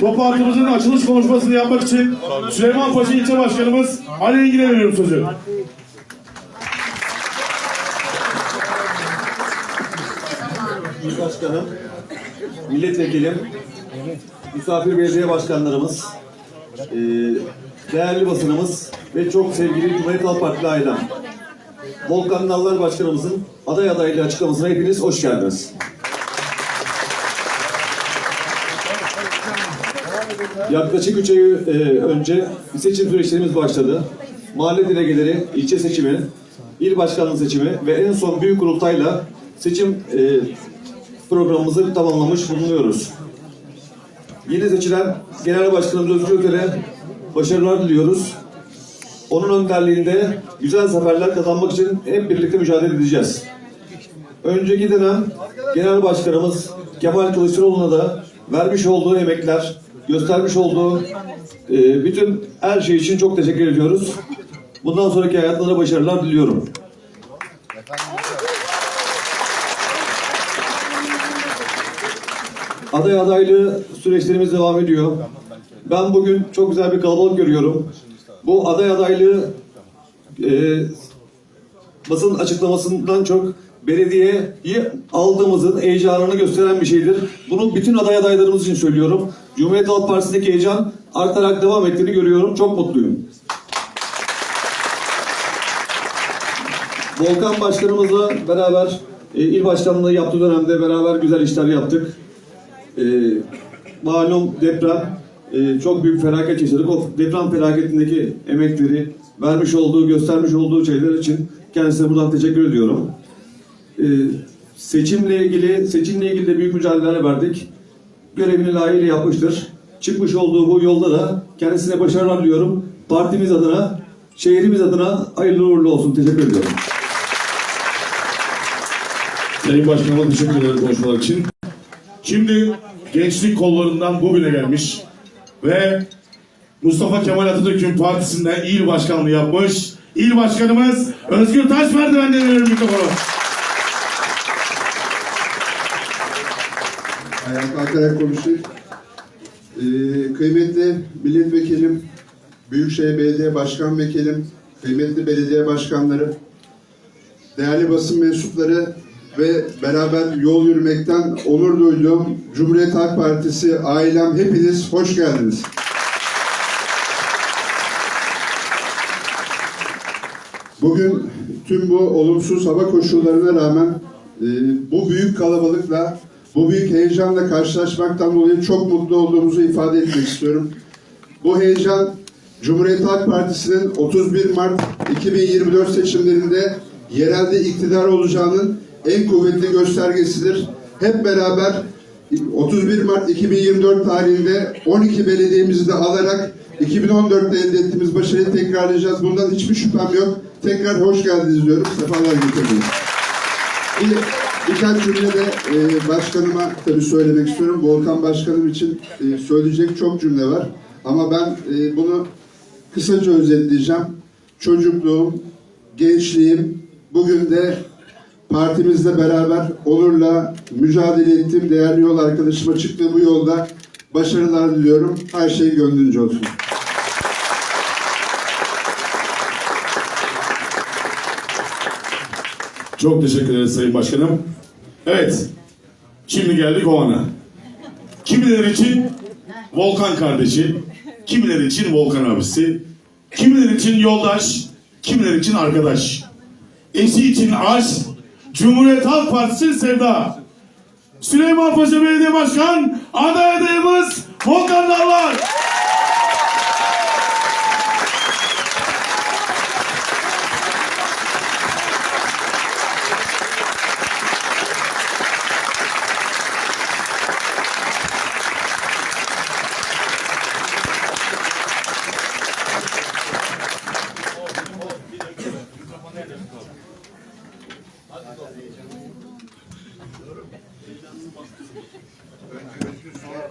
Toplantımızın açılış konuşmasını yapmak için Süleyman Paşa İlçe Başkanımız Ali Engin'e veriyorum sözü. İl Başkanım, Milletvekilim, misafir belediye başkanlarımız, eee, değerli basınımız ve çok sevgili Cumhuriyet Halk Partili ailem. Volkan Nallar Başkanımızın aday adaylığı açıklamasına hepiniz hoş geldiniz. Yaklaşık 3 ay e, önce seçim süreçlerimiz başladı. Mahalle delegeleri, ilçe seçimi, il başkanlığı seçimi ve en son büyük kurultayla seçim e, programımızı tamamlamış bulunuyoruz. Yeni seçilen Genel Başkanımız Özgür Ötel'e başarılar diliyoruz. Onun önderliğinde güzel zaferler kazanmak için hep birlikte mücadele edeceğiz. Önceki dönem Genel Başkanımız Kemal Kılıçdaroğlu'na da vermiş olduğu emekler, göstermiş olduğu e, bütün her şey için çok teşekkür ediyoruz. Bundan sonraki hayatlarına başarılar diliyorum. Aday adaylığı süreçlerimiz devam ediyor. Ben bugün çok güzel bir kalabalık görüyorum. Bu aday adaylığı e, basın açıklamasından çok belediyeyi aldığımızın heyecanını gösteren bir şeydir. Bunu bütün aday adaylarımız için söylüyorum. Cumhuriyet Halk Partisi'ndeki heyecan artarak devam ettiğini görüyorum. Çok mutluyum. Volkan Başkanımızla beraber e, il başkanlığı yaptığı dönemde beraber güzel işler yaptık. E, malum deprem e, çok büyük felaket yaşadık. O deprem felaketindeki emekleri vermiş olduğu, göstermiş olduğu şeyler için kendisine buradan teşekkür ediyorum. E, seçimle ilgili seçimle ilgili de büyük mücadeleler verdik. Görevini layığıyla yapmıştır. Çıkmış olduğu bu yolda da kendisine başarılar diliyorum. Partimiz adına, şehrimiz adına hayırlı uğurlu olsun. Teşekkür ediyorum. Sayın Başkanıma teşekkür ederim konuşmalar için. Şimdi gençlik kollarından bugüne gelmiş ve Mustafa Kemal Atatürk'ün partisinden il başkanlığı yapmış. İl başkanımız Özgür Taş merdivenden veriyorum mikrofonu. Ayağa kalkarak konuşayım. Ee, kıymetli milletvekilim, Büyükşehir Belediye Başkan Vekilim, kıymetli belediye başkanları, değerli basın mensupları ve beraber yol yürümekten onur duyduğum Cumhuriyet Halk Partisi ailem hepiniz hoş geldiniz. Bugün tüm bu olumsuz hava koşullarına rağmen e, bu büyük kalabalıkla, bu büyük heyecanla karşılaşmaktan dolayı çok mutlu olduğumuzu ifade etmek istiyorum. Bu heyecan Cumhuriyet Halk Partisi'nin 31 Mart 2024 seçimlerinde yerelde iktidar olacağının en kuvvetli göstergesidir. Hep beraber 31 Mart 2024 tarihinde 12 belediyemizi de alarak 2014'te elde ettiğimiz başarıyı tekrarlayacağız. Bundan hiçbir şüphem yok. Tekrar hoş geldiniz diyorum. Sefalar getirdiniz. Bir, birkaç cümle de e, başkanıma tabii söylemek istiyorum. Volkan Başkanım için e, söyleyecek çok cümle var. Ama ben e, bunu kısaca özetleyeceğim. Çocukluğum, gençliğim, bugün de partimizle beraber onurla mücadele ettiğim değerli yol arkadaşıma çıktığı bu yolda başarılar diliyorum. Her şey gönlünce olsun. Çok teşekkür ederiz Sayın Başkanım. Evet, şimdi geldik o ana. Kimileri için Volkan kardeşi, kimileri için Volkan abisi, kimileri için yoldaş, kimileri için arkadaş. Eşi için aşk, Cumhuriyet Halk Partisi sevda. Süleyman Paşa Belediye Başkan aday adayımız Volkan Dağlar.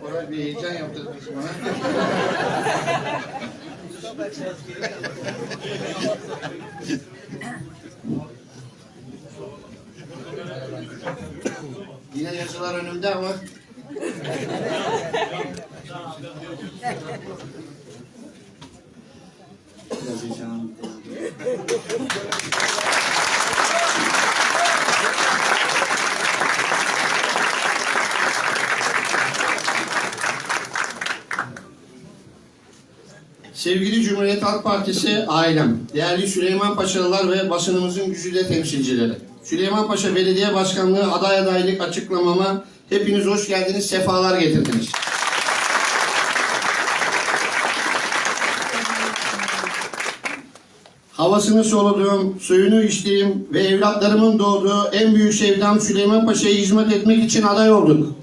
Koray bir heyecan yaptırdınız bana. Yine yazılar önümde ama Sevgili Cumhuriyet Halk Partisi ailem, değerli Süleyman Paşalılar ve basınımızın güzide temsilcileri. Süleyman Paşa Belediye Başkanlığı aday adaylık açıklamama hepiniz hoş geldiniz, sefalar getirdiniz. Havasını soluduğum, suyunu içtiğim ve evlatlarımın doğduğu en büyük sevdam Süleyman Paşa'ya hizmet etmek için aday olduk.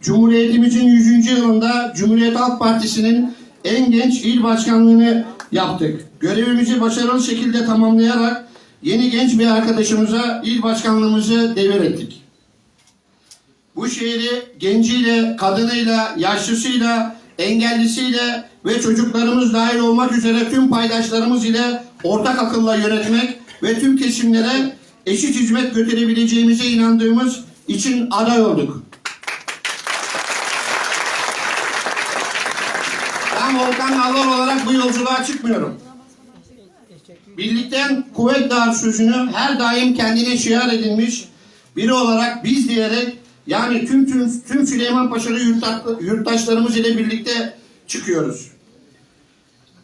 Cumhuriyetimizin 100. yılında Cumhuriyet Halk Partisi'nin en genç il başkanlığını yaptık. Görevimizi başarılı şekilde tamamlayarak yeni genç bir arkadaşımıza il başkanlığımızı devrettik. Bu şehri genciyle, kadınıyla, yaşlısıyla, engellisiyle ve çocuklarımız dahil olmak üzere tüm paydaşlarımız ile ortak akılla yönetmek ve tüm kesimlere eşit hizmet götürebileceğimize inandığımız için aday olduk. Volkan Nallar olarak bu yolculuğa çıkmıyorum. Birlikten kuvvet doğar sözünü her daim kendine şiar edilmiş biri olarak biz diyerek yani tüm tüm, tüm Süleyman Paşalı yurtta- yurttaşlarımız ile birlikte çıkıyoruz.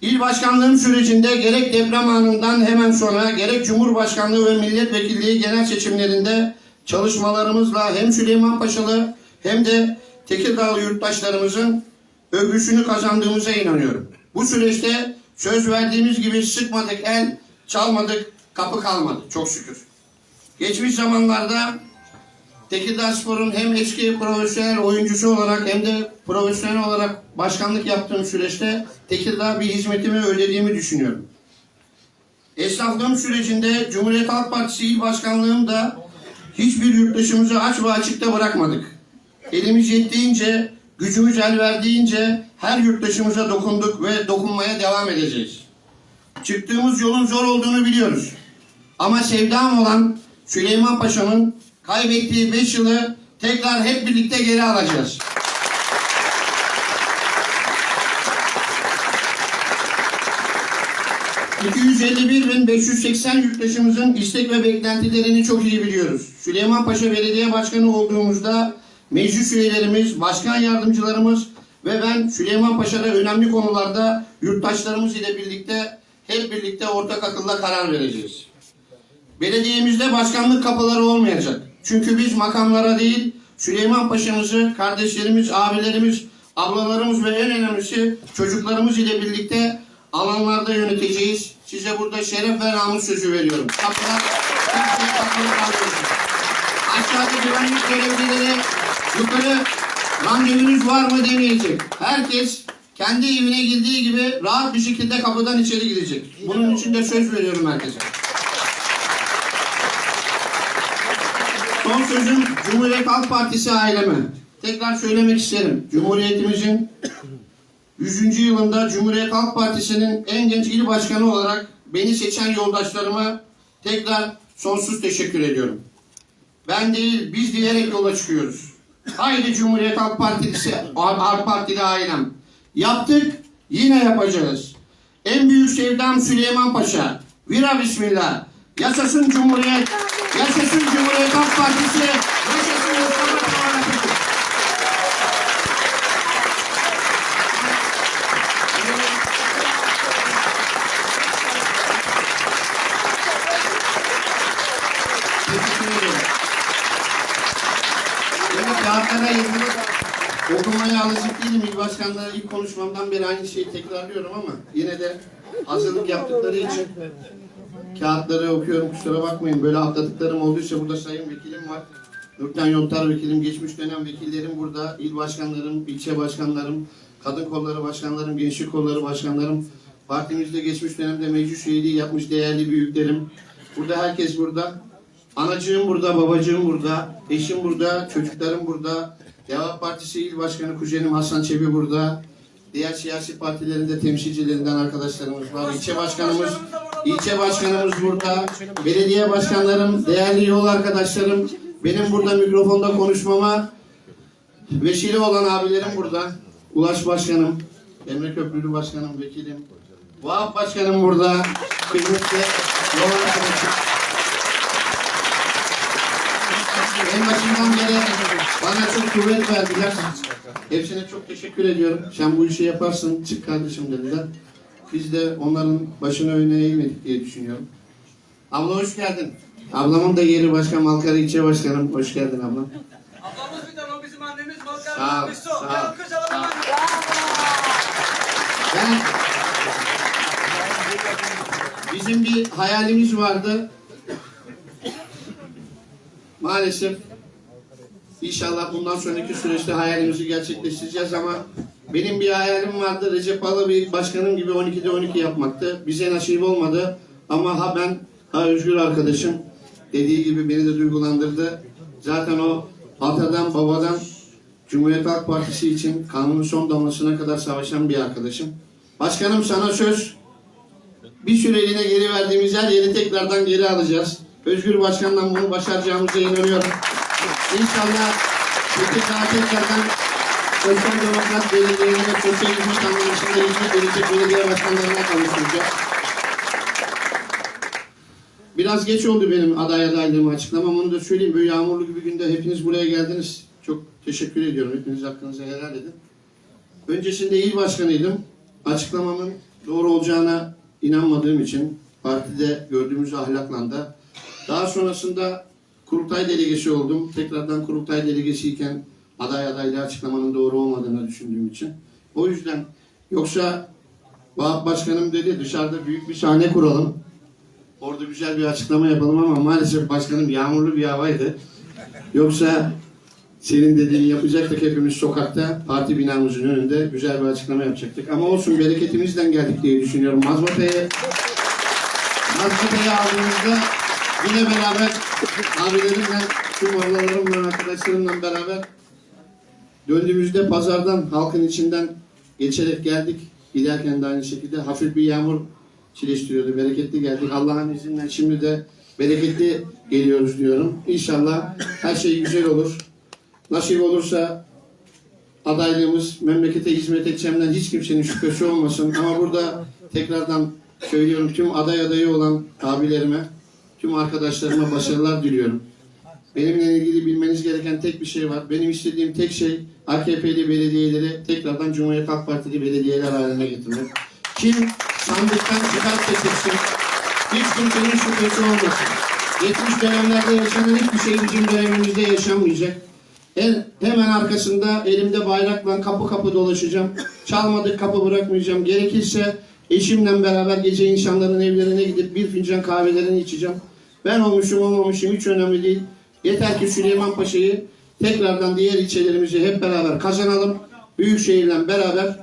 İl başkanlığım sürecinde gerek deprem anından hemen sonra gerek Cumhurbaşkanlığı ve milletvekilliği genel seçimlerinde çalışmalarımızla hem Süleyman Paşalı hem de Tekirdağlı yurttaşlarımızın övgüsünü kazandığımıza inanıyorum. Bu süreçte söz verdiğimiz gibi sıkmadık el, çalmadık, kapı kalmadı çok şükür. Geçmiş zamanlarda Tekirdağ Spor'un hem eski profesyonel oyuncusu olarak hem de profesyonel olarak başkanlık yaptığım süreçte Tekirdağ bir hizmetimi ödediğimi düşünüyorum. Esnaflığım sürecinde Cumhuriyet Halk Partisi İl Başkanlığımda hiçbir yurttaşımızı aç ve açıkta bırakmadık. Elimiz yettiğince, gücümüz el verdiğince her yurttaşımıza dokunduk ve dokunmaya devam edeceğiz. Çıktığımız yolun zor olduğunu biliyoruz. Ama sevdam olan Süleyman Paşa'nın kaybettiği 5 yılı tekrar hep birlikte geri alacağız. ...251.580 yurttaşımızın istek ve beklentilerini çok iyi biliyoruz. Süleyman Paşa Belediye Başkanı olduğumuzda meclis üyelerimiz, başkan yardımcılarımız ve ben Süleyman Paşa'da önemli konularda yurttaşlarımız ile birlikte hep birlikte ortak akılla karar vereceğiz. Belediyemizde başkanlık kapıları olmayacak. Çünkü biz makamlara değil, Süleyman Paşa'mızı, kardeşlerimiz, abilerimiz, ablalarımız ve en önemlisi çocuklarımız ile birlikte alanlarda yöneteceğiz. Size burada şeref ve namus sözü veriyorum. Kapılar, kimseye kapalı. Aşağıda güvenlik görevlileri yukarı randevunuz var mı demeyecek. Herkes kendi evine girdiği gibi rahat bir şekilde kapıdan içeri girecek. Bunun için de söz veriyorum herkese. Son sözüm Cumhuriyet Halk Partisi aileme. Tekrar söylemek isterim. Cumhuriyetimizin 100. yılında Cumhuriyet Halk Partisi'nin en genç il başkanı olarak beni seçen yoldaşlarıma tekrar sonsuz teşekkür ediyorum. Ben değil, biz diyerek yola çıkıyoruz. Haydi Cumhuriyet Halk Partisi, Halk Partili ailem. Yaptık, yine yapacağız. En büyük sevdam Süleyman Paşa. Vira bismillah. Yaşasın Cumhuriyet, yaşasın Cumhuriyet Halk Partisi, yaşasın Mustafa Kemal Atatürk. Teşekkür ederim. Kağıtlara yazılı okumaya alışık değilim. İl başkanları ilk konuşmamdan beri aynı şeyi tekrarlıyorum ama yine de hazırlık yaptıkları için kağıtları okuyorum. Kusura bakmayın. Böyle atladıklarım olduysa burada sayın vekilim var. Nurten Yontar vekilim, geçmiş dönem vekillerim burada. İl başkanlarım, ilçe başkanlarım, kadın kolları başkanlarım, gençlik kolları başkanlarım. Partimizde geçmiş dönemde meclis üyeliği yapmış değerli büyüklerim. Burada herkes burada. Anacığım burada, babacığım burada, eşim burada, çocuklarım burada. Deva Partisi İl Başkanı kuzenim Hasan Çebi burada. Diğer siyasi partilerin de temsilcilerinden arkadaşlarımız var. İlçe başkanımız, ilçe başkanımız burada. Belediye başkanlarım, değerli yol arkadaşlarım. Benim burada mikrofonda konuşmama vesile olan abilerim burada. Ulaş Başkanım, Emre Köprülü Başkanım, Vekilim. Vahap Başkanım burada. Kıymetli yol arkadaşım. En başından beri bana çok kuvvet verdiler. Hepsine çok teşekkür ediyorum. Sen bu işi yaparsın, çık kardeşim dediler. Biz de onların başını öne eğmedik diye düşünüyorum. Abla hoş geldin. Ablamın da yeri başkan Malkara İlçe Başkanım. Hoş geldin ablam. Ablamız bir tane o bizim annemiz Malkara sağ ol, sağ ol. Ben bizim bir hayalimiz vardı. Maalesef inşallah bundan sonraki süreçte hayalimizi gerçekleştireceğiz ama benim bir hayalim vardı. Recep Alıbey başkanım gibi 12'de 12 yapmaktı. Bize nasip olmadı ama ha ben ha Özgür arkadaşım dediği gibi beni de duygulandırdı. Zaten o atadan babadan Cumhuriyet Halk Partisi için kanunun son damlasına kadar savaşan bir arkadaşım. Başkanım sana söz. Bir süreliğine geri verdiğimiz her yeri tekrardan geri alacağız. Özgür Başkan'dan bunu başaracağımıza inanıyorum. İnşallah Tekirdağ tekrardan Sosyal Demokrat Belediye'nin ve Sosyal Hizmet Anlayışı'nda hizmet verecek belediye başkanlarına kavuşturacağız. Biraz geç oldu benim aday adaylığımı açıklamam. Onu da söyleyeyim. Böyle yağmurlu bir günde hepiniz buraya geldiniz. Çok teşekkür ediyorum. Hepiniz hakkınızı helal edin. Öncesinde il başkanıydım. Açıklamamın doğru olacağına inanmadığım için partide gördüğümüz ahlakla da daha sonrasında kurultay delegesi oldum. Tekrardan kurultay delegesiyken aday adaylığı açıklamanın doğru olmadığını düşündüğüm için. O yüzden yoksa Vahap Başkanım dedi dışarıda büyük bir sahne kuralım. Orada güzel bir açıklama yapalım ama maalesef başkanım yağmurlu bir havaydı. Yoksa senin dediğini yapacaktık hepimiz sokakta parti binamızın önünde güzel bir açıklama yapacaktık. Ama olsun bereketimizden geldik diye düşünüyorum. Mazbata'yı Mazbata'yı aldığımızda yine beraber abilerimle, tüm ablalarımla, arkadaşlarımla beraber döndüğümüzde pazardan, halkın içinden geçerek geldik. Giderken de aynı şekilde hafif bir yağmur çileştiriyordu. Bereketli geldik. Allah'ın izniyle şimdi de bereketli geliyoruz diyorum. İnşallah her şey güzel olur. Nasip olursa adaylığımız memlekete hizmet edeceğimden hiç kimsenin şüphesi olmasın. Ama burada tekrardan söylüyorum tüm aday adayı olan abilerime, tüm arkadaşlarıma başarılar diliyorum. Benimle ilgili bilmeniz gereken tek bir şey var. Benim istediğim tek şey AKP'li belediyeleri tekrardan Cumhuriyet Halk Partili belediyeler haline getirmek. Kim sandıktan çıkart getirsin, hiç kimsenin şüphesi olmasın. Geçmiş dönemlerde yaşanan hiçbir şey bizim dönemimizde yaşanmayacak. En, hemen arkasında elimde bayrakla kapı kapı dolaşacağım. Çalmadık kapı bırakmayacağım. Gerekirse eşimle beraber gece insanların evlerine gidip bir fincan kahvelerini içeceğim. Ben olmuşum olmamışım hiç önemli değil. Yeter ki Süleyman Paşa'yı tekrardan diğer ilçelerimizi hep beraber kazanalım. Büyükşehir'le beraber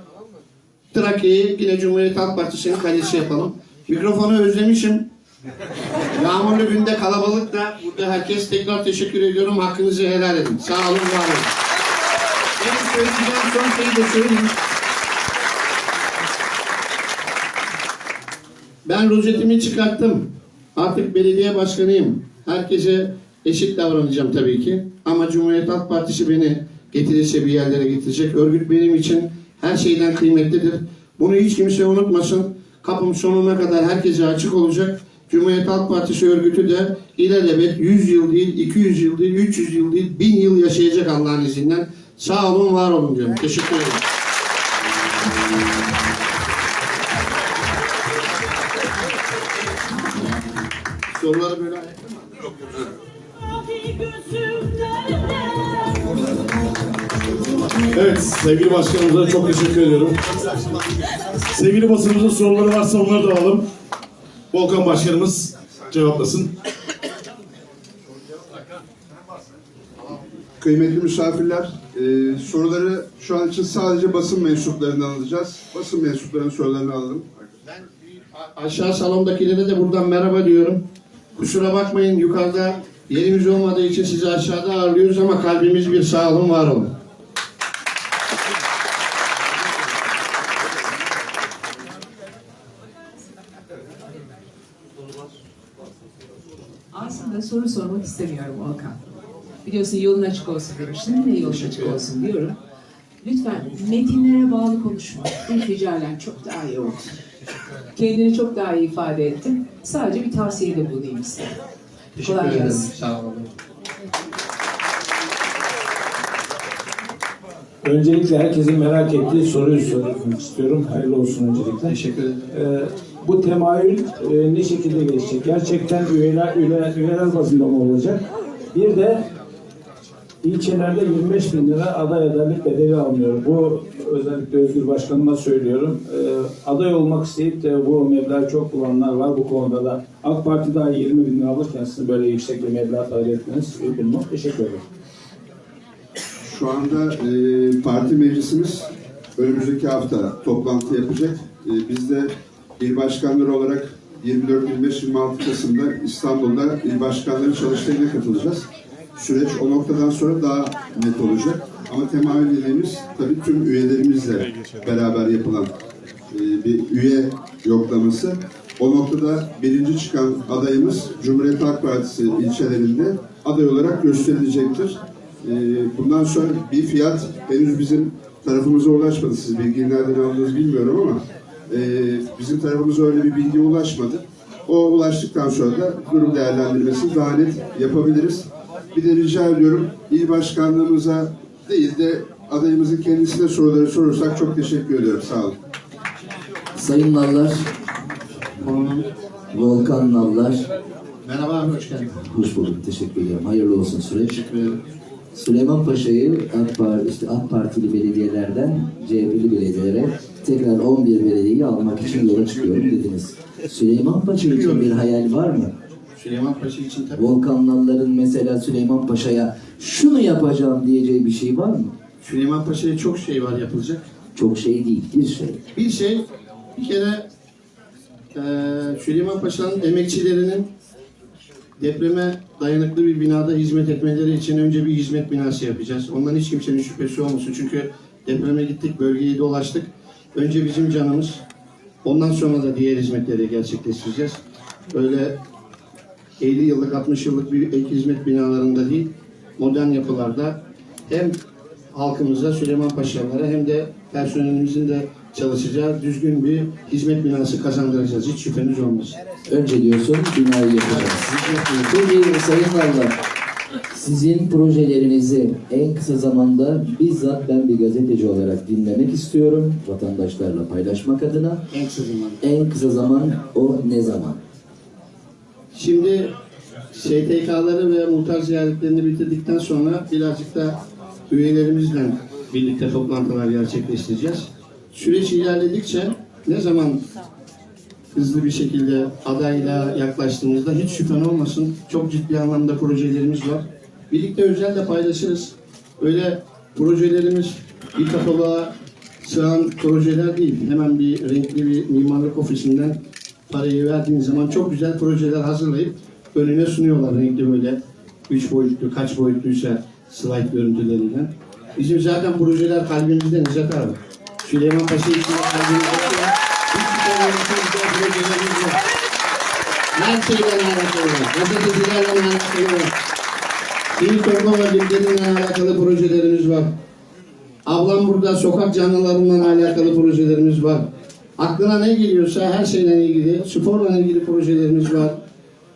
Trakya'yı yine Cumhuriyet Halk Partisi'nin kalesi yapalım. Mikrofonu özlemişim. Yağmurlu günde kalabalık da burada herkes tekrar teşekkür ediyorum. Hakkınızı helal edin. Sağ olun, var olun. Benim söyleyeceğim son şeyi de söyleyeyim. Ben rozetimi çıkarttım. Artık belediye başkanıyım. Herkese eşit davranacağım tabii ki. Ama Cumhuriyet Halk Partisi beni getirirse bir yerlere getirecek. Örgüt benim için her şeyden kıymetlidir. Bunu hiç kimse unutmasın. Kapım sonuna kadar herkese açık olacak. Cumhuriyet Halk Partisi örgütü de ilelebet 100 yıl değil, 200 yıl değil, 300 yıl değil, 1000 yıl yaşayacak Allah'ın izniyle. Sağ olun, var olun diyorum. Teşekkür ederim. Soruları böyle Evet, sevgili başkanımıza çok teşekkür ediyorum. Sevgili basınımızın soruları varsa onları da alalım. Volkan Başkanımız cevaplasın. Kıymetli misafirler, e, soruları şu an için sadece basın mensuplarından alacağız. Basın mensuplarının sorularını alalım. Ben aşağı salondakilere de buradan merhaba diyorum. Kusura bakmayın yukarıda yerimiz olmadığı için sizi aşağıda ağırlıyoruz ama kalbimiz bir sağ olun var olun. Aslında soru sormak istemiyorum Volkan. Biliyorsun yolun açık olsun demiştim. Ne yolun açık olsun diyorum. Lütfen metinlere bağlı konuşma. İlticalen çok daha iyi oldu. Kendini çok daha iyi ifade ettin. Sadece bir tavsiyede bulunayım size. Teşekkür Kolay ederim. gelsin. Sağ olun. Öncelikle herkesin merak ettiği soruyu sormak istiyorum. Hayırlı olsun öncelikle. Teşekkür ederim. Ee, bu temayül e, ne şekilde gelişecek? Gerçekten üyeler, üyeler, üyeler bazında mı olacak? Bir de ilçelerde 25 bin lira aday adaylık bedeli alınıyor. Bu özellikle Özgür Başkanıma söylüyorum. Ee, aday olmak isteyip de bu meblağı çok bulanlar var bu konuda da. AK Parti daha 20 bin lira alırken sizin böyle yüksek bir meblağ talep etmeniz uygun mu? Teşekkür ederim. Şu anda e, parti meclisimiz önümüzdeki hafta toplantı yapacak. E, biz de il başkanları olarak 24, 25, 26 Kasım'da İstanbul'da il başkanları çalıştayına katılacağız. Süreç o noktadan sonra daha net olacak. Ama temayül dediğimiz tabii tüm üyelerimizle beraber yapılan e, bir üye yoklaması. O noktada birinci çıkan adayımız Cumhuriyet Halk Partisi ilçelerinde aday olarak gösterilecektir. Ee, Bundan sonra bir fiyat henüz bizim tarafımıza ulaşmadı. Siz bilgiyi nereden aldınız bilmiyorum ama e, bizim tarafımıza öyle bir bilgi ulaşmadı. O ulaştıktan sonra da durum değerlendirmesini daha net yapabiliriz. Bir de rica ediyorum il başkanlığımıza değil de adayımızın kendisine soruları sorursak çok teşekkür ediyorum. Sağ olun. Sayın Nallar, Volkan Nallar, Merhaba hoş geldin. hoş bulduk. Teşekkür ederim. Hayırlı olsun süreç. Teşekkür ederim. Süleyman Paşa'yı AK, Parti, işte AK Partili belediyelerden CHP'li belediyelere tekrar 11 belediyeyi almak için yola çıkıyorum dediniz. Süleyman Paşa için bir hayal var mı? Süleyman Paşa için tabii. Volkan Nallar'ın mesela Süleyman Paşa'ya şunu yapacağım diyeceği bir şey var mı? Süleyman Paşa'ya çok şey var yapılacak. Çok şey değil, bir şey. Bir şey, bir kere eee Süleyman Paşa'nın emekçilerinin depreme dayanıklı bir binada hizmet etmeleri için önce bir hizmet binası yapacağız. Ondan hiç kimsenin şüphesi olmasın. Çünkü depreme gittik, bölgeyi dolaştık. Önce bizim canımız, ondan sonra da diğer hizmetleri gerçekleştireceğiz. Böyle 50 yıllık, 60 yıllık bir ek hizmet binalarında değil, modern yapılarda hem halkımıza, Süleyman Paşalara hem de personelimizin de çalışacağı düzgün bir hizmet binası kazandıracağız. Hiç şüpheniz olmasın. Önce diyorsun binayı yapacağız. Peki Sayın Nallar, sizin projelerinizi en kısa zamanda bizzat ben bir gazeteci olarak dinlemek istiyorum. Vatandaşlarla paylaşmak adına. En kısa zamanda. En kısa zaman o ne zaman? Şimdi STK'ları ve muhtar ziyaretlerini bitirdikten sonra birazcık da üyelerimizle birlikte toplantılar gerçekleştireceğiz. Süreç ilerledikçe ne zaman hızlı bir şekilde adayla yaklaştığımızda hiç şüphen olmasın çok ciddi anlamda projelerimiz var. Birlikte özel de paylaşırız. Öyle projelerimiz bir kataloğa sığan projeler değil. Hemen bir renkli bir mimarlık ofisinden parayı verdiğin zaman çok güzel projeler hazırlayıp önüne sunuyorlar renkli böyle. Üç boyutlu, kaç boyutluysa slide görüntüleriyle. Bizim zaten projeler kalbimizde Necat abi. Süleyman Paşa için de kalbimizde güzel projelerimiz var. Her şeyle alakalı var. Gazetecilerle alakalı var. İl örgütleriyle alakalı projelerimiz var. Ablam burada sokak canlılarından alakalı projelerimiz var. Aklına ne geliyorsa her şeyle ilgili, sporla ilgili projelerimiz var.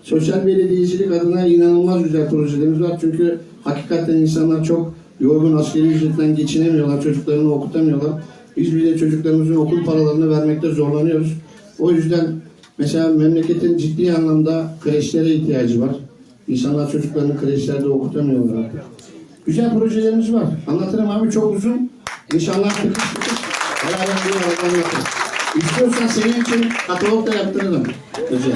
Sosyal belediyecilik adına inanılmaz güzel projelerimiz var. Çünkü hakikaten insanlar çok yorgun askeri ücretten geçinemiyorlar, çocuklarını okutamıyorlar. Biz bile çocuklarımızın okul paralarını vermekte zorlanıyoruz. O yüzden mesela memleketin ciddi anlamda kreşlere ihtiyacı var. İnsanlar çocuklarını kreşlerde okutamıyorlar. Güzel projelerimiz var. Anlatırım abi çok uzun. İnşallah tıkış bir anlatırım. İstiyorsan senin için katalog da yaptırırım. Özel.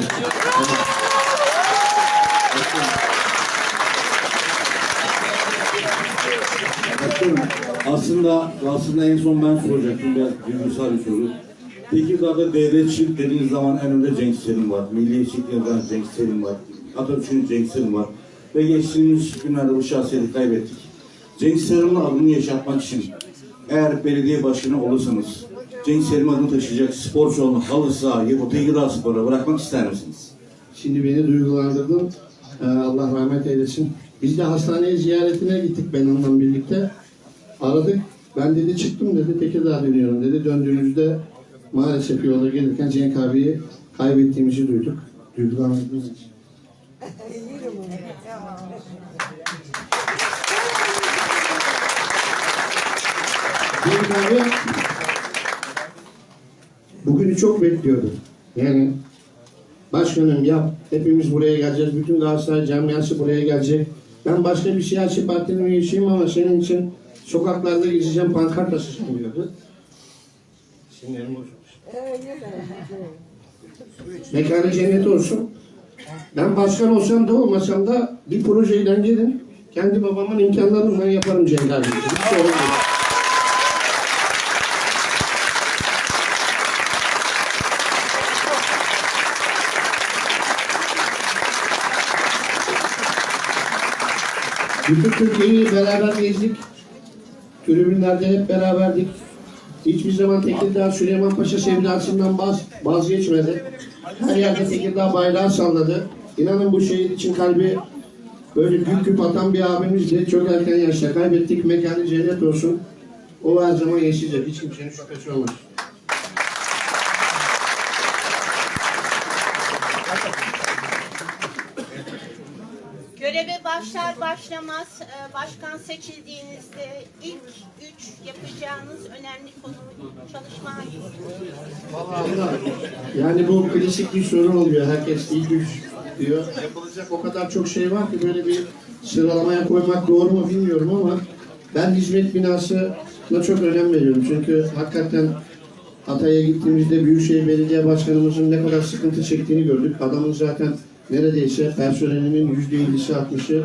Başkanım, aslında aslında en son ben soracaktım biraz duygusal bir soru. Tekirdağ'da devletçilik dediğiniz zaman en önde Cenk Selim var. Milliyetçilik yazan Cenk Selim var. Atatürk'ün Cenk Selim var. Ve geçtiğimiz günlerde bu şahsiyeti kaybettik. Cenk Selim'in adını yaşatmak için eğer belediye başkanı olursanız Cenk Selim taşıyacak spor salonu, halı sahayı, o Tekirdağ Spor'a bırakmak ister misiniz? Şimdi beni duygulandırdın. Ee, Allah rahmet eylesin. Biz de hastaneye ziyaretine gittik ben onunla birlikte. Aradık. Ben dedi çıktım dedi Tekirdağ dönüyorum dedi. Döndüğümüzde maalesef yolda gelirken Cenk abiyi kaybettiğimizi duyduk. Duygulandırdınız. Büyük abi bugünü çok bekliyordum. Yani başkanım yap, hepimiz buraya geleceğiz. Bütün Galatasaray camiası buraya gelecek. Ben başka bir siyasi partinin üyesiyim ama senin için sokaklarda gezeceğim, pankart asacağım diyordu. Sinirlerim bozulmuş. Mekanı cennet olsun. Ben başkan olsam da olmasam da bir projeyle gelin. Kendi babamın imkanlarını ben yaparım Cenk abi. Hiç sorun değil. Bütün Türkiye'yi beraber gezdik. Tribünlerde hep beraberdik. Hiçbir zaman Tekirdağ Süleyman Paşa sevdasından vaz, vazgeçmedi. Her yerde Tekirdağ bayrağı salladı. İnanın bu şehir için kalbi böyle gül küp atan bir abimizdi. Çok erken yaşta kaybettik. Mekanı cennet olsun. O her zaman yaşayacak. Hiç kimsenin şüphesi olmaz. Göreve başlar başlamaz e, başkan seçildiğinizde ilk üç yapacağınız önemli konu çalışma hangisi? Yani bu klasik bir soru oluyor. Herkes ilk üç diyor. Yapılacak o kadar çok şey var ki böyle bir sıralamaya koymak doğru mu bilmiyorum ama ben hizmet binasına çok önem veriyorum. Çünkü hakikaten Hatay'a gittiğimizde Büyükşehir Belediye Başkanımızın ne kadar sıkıntı çektiğini gördük. Adamın zaten neredeyse personelinin yüzde ellisi altmışı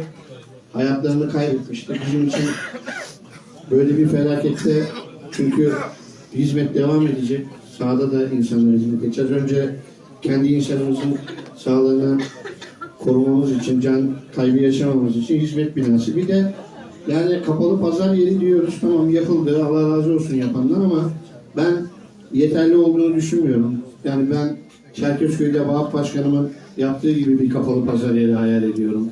hayatlarını kaybetmişti. Bizim için böyle bir felakette çünkü hizmet devam edecek. Sahada da insanlara hizmet edeceğiz. Önce kendi insanımızın sağlığını korumamız için, can kaybı yaşamamamız için hizmet binası. Bir de yani kapalı pazar yeri diyoruz. Tamam yapıldı. Allah razı olsun yapandan ama ben yeterli olduğunu düşünmüyorum. Yani ben Çerkezköy'de Vahap Başkanımın yaptığı gibi bir kapalı pazar yeri hayal ediyorum.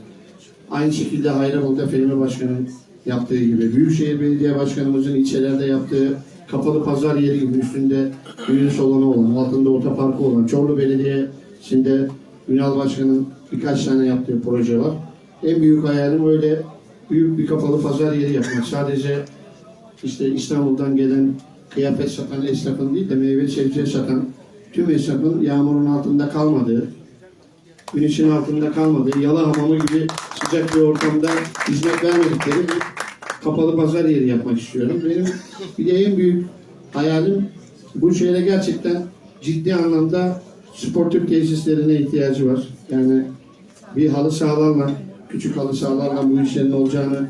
Aynı şekilde Hayrabol'da Fehmi Başkan'ın yaptığı gibi, Büyükşehir Belediye Başkanımızın ilçelerde yaptığı kapalı pazar yeri gibi üstünde düğün salonu olan, altında otoparkı olan, Çorlu Belediyesi'nde Ünal Başkan'ın birkaç tane yaptığı proje var. En büyük hayalim öyle büyük bir kapalı pazar yeri yapmak. Sadece işte İstanbul'dan gelen kıyafet satan esnafın değil de meyve sebze satan tüm esnafın yağmurun altında kalmadığı, güneşin altında kalmadığı, yalı hamamı gibi sıcak bir ortamda hizmet vermedikleri bir kapalı pazar yeri yapmak istiyorum. Benim bir de en büyük hayalim bu şehre gerçekten ciddi anlamda sportif tesislerine ihtiyacı var. Yani bir halı sahalarla, küçük halı sahalarla bu işlerin olacağını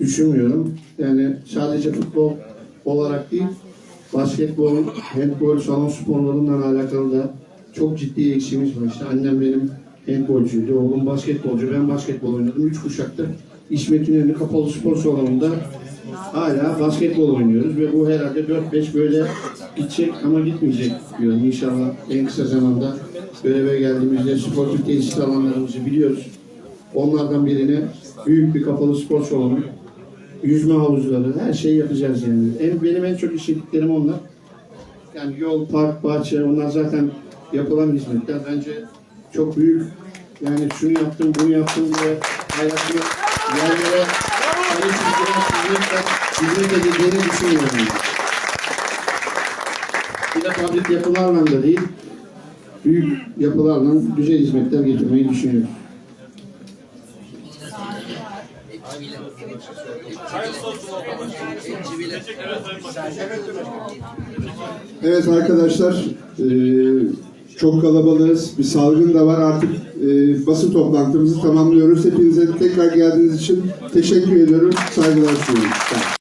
düşünmüyorum. Yani sadece futbol olarak değil, basketbol, handbol, salon sporlarından alakalı da çok ciddi eksiğimiz var. İşte annem benim handbolcuydu, oğlum basketbolcu, ben basketbol oynadım. Üç kuşaktır İsmet İnönü Kapalı Spor Salonu'nda hala basketbol oynuyoruz ve bu herhalde 4-5 böyle gidecek ama gitmeyecek diyorum. İnşallah en kısa zamanda göreve geldiğimizde sportif tesis alanlarımızı biliyoruz. Onlardan birini büyük bir kapalı spor salonu, yüzme havuzları, her şeyi yapacağız yani. En, benim en çok istediklerim onlar. Yani yol, park, bahçe onlar zaten yapılan hizmetler. Bence çok büyük yani şunu yaptım, bunu yaptım diye hayatımı yerlere hizmet edildiğini düşünüyorum. Bir de fabrik yapılarla da değil, büyük yapılarla güzel hizmetler getirmeyi düşünüyoruz. Evet arkadaşlar, eee, çok kalabalığız. Bir salgın da var. Artık eee, basın toplantımızı tamamlıyoruz. Hepinize tekrar geldiğiniz için teşekkür ediyorum. Saygılar sunuyorum.